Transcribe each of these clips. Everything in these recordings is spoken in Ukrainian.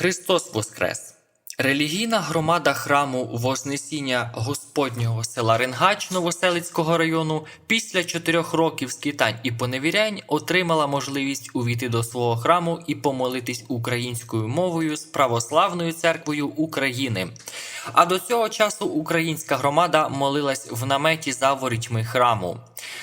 Христос Воскрес! Релігійна громада храму Вознесіння Господнього села Ренгач Новоселицького району після чотирьох років скитань і поневірянь отримала можливість увійти до свого храму і помолитись українською мовою з Православною церквою України. А до цього часу українська громада молилась в наметі за ворітьми храму.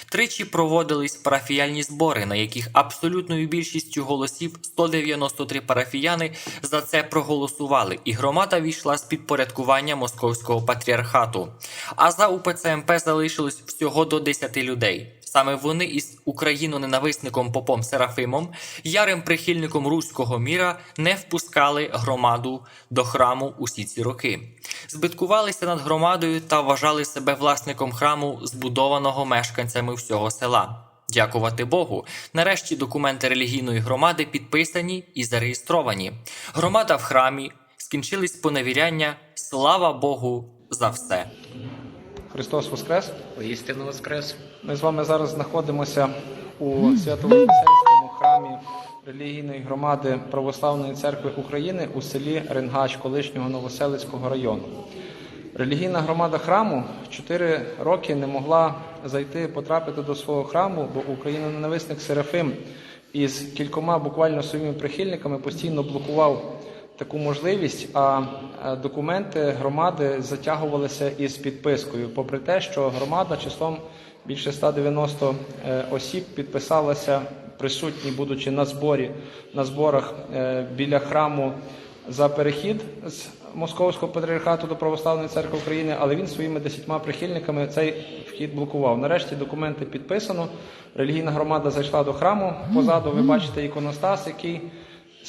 Тричі проводились парафіяльні збори, на яких абсолютною більшістю голосів 193 парафіяни за це проголосували, і громада війшла з підпорядкування московського патріархату. А за УПЦ МП залишилось всього до 10 людей. Саме вони із україноненависником попом Серафимом, ярим прихильником руського міра, не впускали громаду до храму усі ці роки. Збиткувалися над громадою та вважали себе власником храму, збудованого мешканцями всього села. Дякувати Богу. Нарешті документи релігійної громади підписані і зареєстровані. Громада в храмі, скінчились поневіряння. Слава Богу за все. Христос Воскрес! Воістину воскрес. Ми з вами зараз знаходимося у Свято-Воскресенському храмі релігійної громади Православної церкви України у селі Ренгач колишнього Новоселицького району. Релігійна громада храму 4 роки не могла зайти, потрапити до свого храму, бо україноненависник Серафим із кількома буквально своїми прихильниками постійно блокував таку можливість, а е, документи громади затягувалися із підпискою, попри те, що громада числом більше 190 е, осіб підписалася присутні, будучи на зборі на зборах е, біля храму за перехід з Московського патріархату до Православної церкви України, але він своїми десятьма прихильниками цей вхід блокував. Нарешті документи підписано. Релігійна громада зайшла до храму. Позаду ви бачите іконостас, який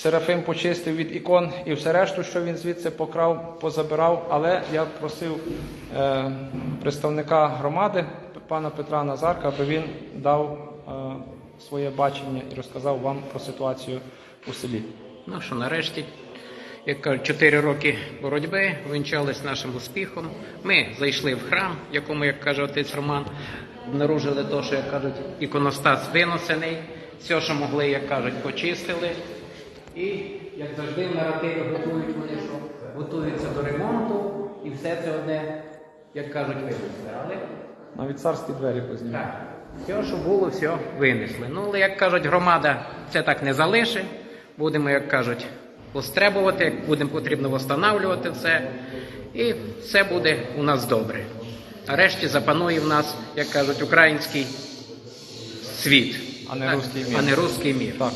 Серафим почистив від ікон і все решту, що він звідси покрав, позабирав. Але я просив е, представника громади, пана Петра Назарка, аби він дав е, своє бачення і розказав вам про ситуацію у селі. Ну що, нарешті, як кажуть, 4 роки боротьби вінчались нашим успіхом. Ми зайшли в храм, в якому, як каже отець Роман, обнаружили те, що, як кажуть, іконостас виносений, все, що могли, як кажуть, почистили. І, як завжди, в наративі готують вони, що готуються до ремонту, і все це одне, як кажуть, винесли. Але Навіть царські двері познімали. Так. Все, що було, все винесли. Ну, але як кажуть, громада це так не залишить. Будемо, як кажуть, постребувати, будемо потрібно встановлювати все. І все буде у нас добре. Нарешті запанує в нас, як кажуть, український світ. А не Так, руський мір. А не руський мір. Так.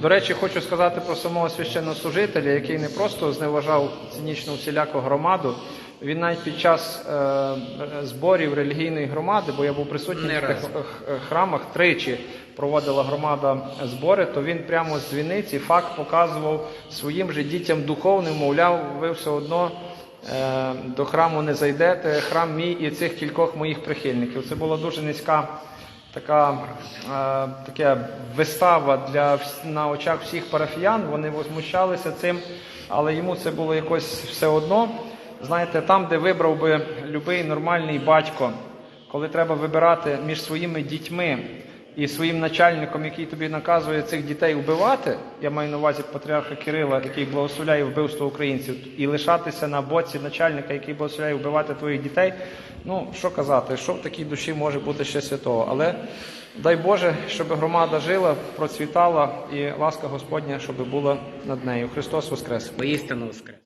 До речі, хочу сказати про самого священнослужителя, який не просто зневажав цинічну всіляку громаду. Він навіть під час е, зборів релігійної громади, бо я був присутній Не в тих храмах, тричі проводила громада збори, то він прямо з дзвіниці факт показував своїм же дітям духовним, мовляв, ви все одно е, до храму не зайдете, храм мій і цих кількох моїх прихильників. Це була дуже низька така е, таке вистава для на очах всіх парафіян. Вони возмущалися цим, але йому це було якось все одно. Знаєте, там, де вибрав би любий нормальний батько, коли треба вибирати між своїми дітьми і своїм начальником, який тобі наказує цих дітей вбивати, я маю на увазі патріарха Кирила, який благословляє вбивство українців, і лишатися на боці начальника, який благословляє вбивати твоїх дітей. Ну що казати, що в такій душі може бути ще святого? Але дай Боже, щоб громада жила, процвітала, і ласка Господня, щоб була над нею. Христос Воскрес! Воістину воскрес.